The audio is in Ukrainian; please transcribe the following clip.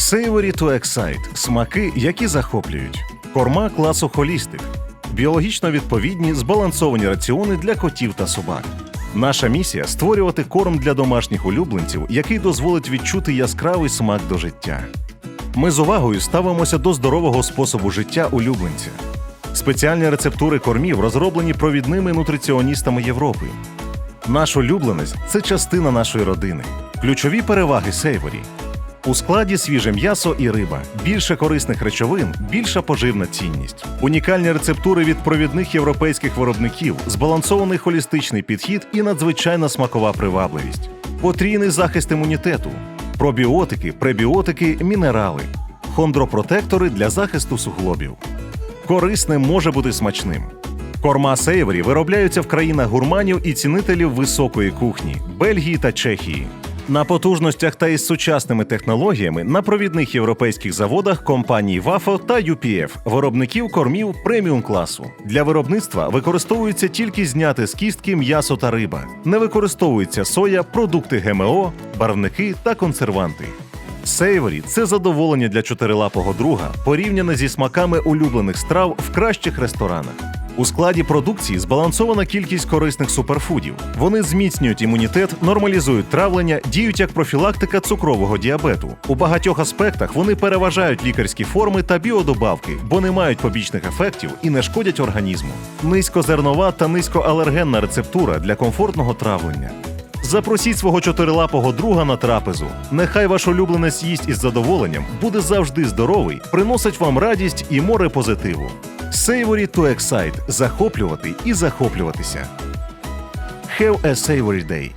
Savory to Excite – смаки, які захоплюють. Корма класу холістик. Біологічно відповідні збалансовані раціони для котів та собак. Наша місія створювати корм для домашніх улюбленців, який дозволить відчути яскравий смак до життя. Ми з увагою ставимося до здорового способу життя улюбленця. Спеціальні рецептури кормів розроблені провідними нутриціоністами Європи. Наш улюбленець це частина нашої родини. Ключові переваги Сейворі. У складі свіже м'ясо і риба, більше корисних речовин, більша поживна цінність. Унікальні рецептури від провідних європейських виробників, збалансований холістичний підхід і надзвичайна смакова привабливість. Потрійний захист імунітету, пробіотики, пребіотики, мінерали, хондропротектори для захисту суглобів. Корисним може бути смачним. Корма Сейвері виробляються в країнах гурманів і цінителів високої кухні Бельгії та Чехії. На потужностях та із сучасними технологіями на провідних європейських заводах компаній Вафо та UPF, виробників кормів преміум класу. Для виробництва використовуються тільки зняти з кістки м'ясо та риба. Не використовується соя, продукти ГМО, барвники та консерванти. Сейворі це задоволення для чотирилапого друга, порівняне зі смаками улюблених страв в кращих ресторанах. У складі продукції збалансована кількість корисних суперфудів. Вони зміцнюють імунітет, нормалізують травлення, діють як профілактика цукрового діабету. У багатьох аспектах вони переважають лікарські форми та біодобавки, бо не мають побічних ефектів і не шкодять організму. Низькозернова та низькоалергенна рецептура для комфортного травлення. Запросіть свого чотирилапого друга на трапезу. Нехай ваш улюбленець їсть із задоволенням, буде завжди здоровий, приносить вам радість і море позитиву. Savory to Excite – захоплювати і захоплюватися. Have a savory day!